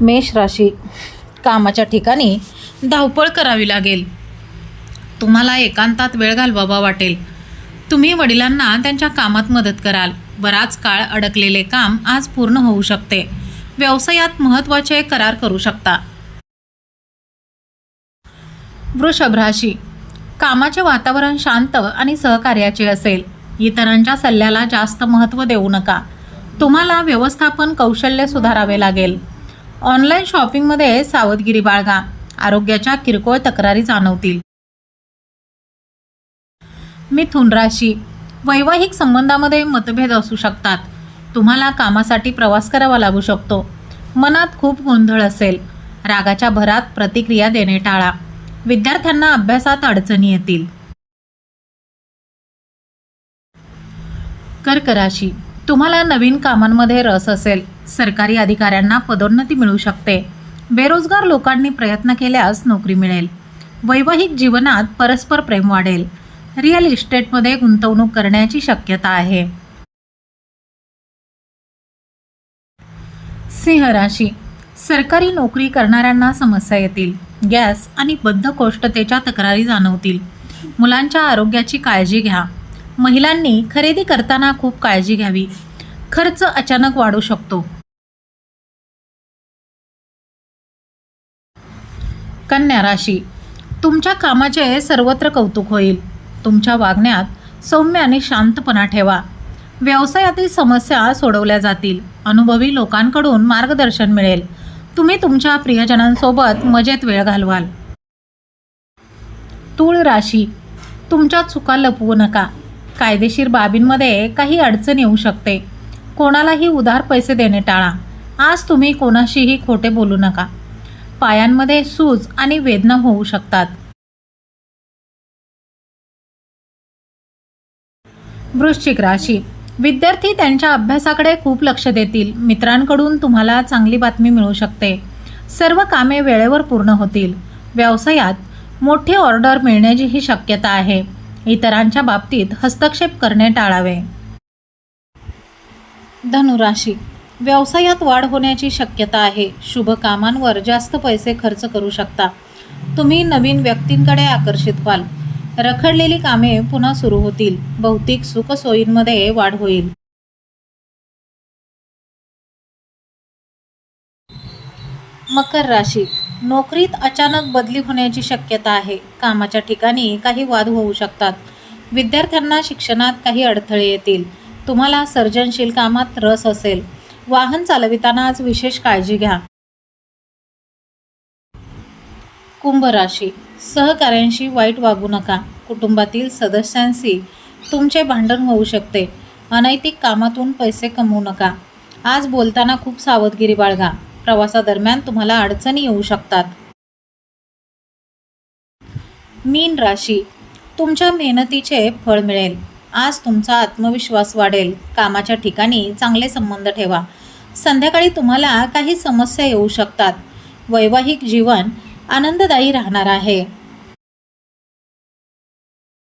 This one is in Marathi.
मेष राशी कामाच्या ठिकाणी धावपळ करावी लागेल. तुम्हाला एकांतात वेळ घालवावा वाटेल. तुम्ही वडिलांना त्यांच्या कामात मदत कराल. बराच काळ अडकलेले काम आज पूर्ण होऊ शकते. व्यवसायात महत्त्वाचे करार करू शकता. वृषभ राशी कामाचे वातावरण शांत आणि सहकार्याचे असेल. इतरांच्या सल्ल्याला जास्त महत्त्व देऊ नका. तुम्हाला व्यवस्थापन कौशल्य सुधारावे लागेल. ऑनलाईन शॉपिंगमध्ये सावधगिरी बाळगा. आरोग्याच्या किरकोळ तक्रारी जाणवतील. मिथुन राशी. वैवाहिक संबंधामध्ये मतभेद असू शकतात. तुम्हाला कामासाठी प्रवास करावा लागू शकतो. मनात खूप गोंधळ असेल. रागाच्या भरात प्रतिक्रिया देणे टाळा. विद्यार्थ्यांना अभ्यासात अडचणी येतील. कर्क राशी. तुम्हाला नवीन कामांमध्ये रस असेल सरकारी अधिकाऱ्यांना पदोन्नती मिळू शकते. बेरोजगार लोकांनी प्रयत्न केल्यास नोकरी मिळेल. वैवाहिक जीवनात परस्पर प्रेम वाढेल. रिअल इस्टेटमध्ये गुंतवणूक करण्याची शक्यता आहे. सिंह राशी. सरकारी नोकरी करणाऱ्यांना समस्या येतील. गॅस आणि बद्धकोष्ठतेच्या तक्रारी जाणवतील. मुलांच्या आरोग्याची काळजी घ्या. महिलांनी खरेदी करताना खूप काळजी घ्यावी. खर्च अचानक वाढू शकतो. कन्या राशी. तुमच्या कामाचे सर्वत्र कौतुक होईल. तुमच्या वागण्यात सौम्य आणि शांतपणा ठेवा. व्यवसायातील समस्या सोडवल्या जातील. अनुभवी लोकांकडून मार्गदर्शन मिळेल. तुम्ही तुमच्या प्रियजनांसोबत मजेत वेळ घालवाल. तूळ राशी. तुमच्या चुका लपवू नका. कायदेशीर बाबींमध्ये काही अडचण येऊ शकते. कोणालाही उधार पैसे देणे टाळा. आज तुम्ही कोणाशीही खोटे बोलू नका. पायांमध्ये सूज आणि वेदना होऊ शकतात. वृश्चिक राशी. विद्यार्थी त्यांच्या अभ्यासाकडे खूप लक्ष देतील. मित्रांकडून तुम्हाला चांगली बातमी मिळू शकते. सर्व कामे वेळेवर पूर्ण होतील. व्यवसायात मोठी ऑर्डर मिळण्याचीही शक्यता आहे. इतरांच्या बाबतीत हस्तक्षेप करणे टाळावे. धनुराशी. व्यवसायात वाढ होण्याची शक्यता आहे. शुभ कामांवर जास्त पैसे खर्च करू शकता. तुम्ही नवीन व्यक्तींकडे आकर्षित व्हाल. रखडलेली कामे पुन्हा सुरू होतील. भौतिक सुखसोयींमध्ये वाढ होईल. मकर राशी. नोकरीत अचानक बदली होण्याची शक्यता आहे. कामाच्या ठिकाणी काही वाद होऊ शकतात. विद्यार्थ्यांना शिक्षणात काही अडथळे येतील. तुम्हाला सर्जनशील कामात रस असेल. वाहन चालविताना आज विशेष काळजी घ्या. कुंभ राशी. सहकाऱ्यांशी वाईट वागू नका. कुटुंबातील सदस्यांशी तुमचे भांडण होऊ शकते. अनैतिक कामातून पैसे कमवू नका. आज बोलताना खूप सावधगिरी बाळगा. प्रवासादरम्यान तुम्हाला अडचणी येऊ शकतात. मीन राशी. तुमच्या मेहनतीचे फळ मिळेल. आज तुमचा आत्मविश्वास वाढेल. कामाच्या ठिकाणी चांगले संबंध ठेवा. संध्याकाळी तुम्हाला काही समस्या येऊ शकतात. वैवाहिक जीवन आनंददायी राहणार आहे.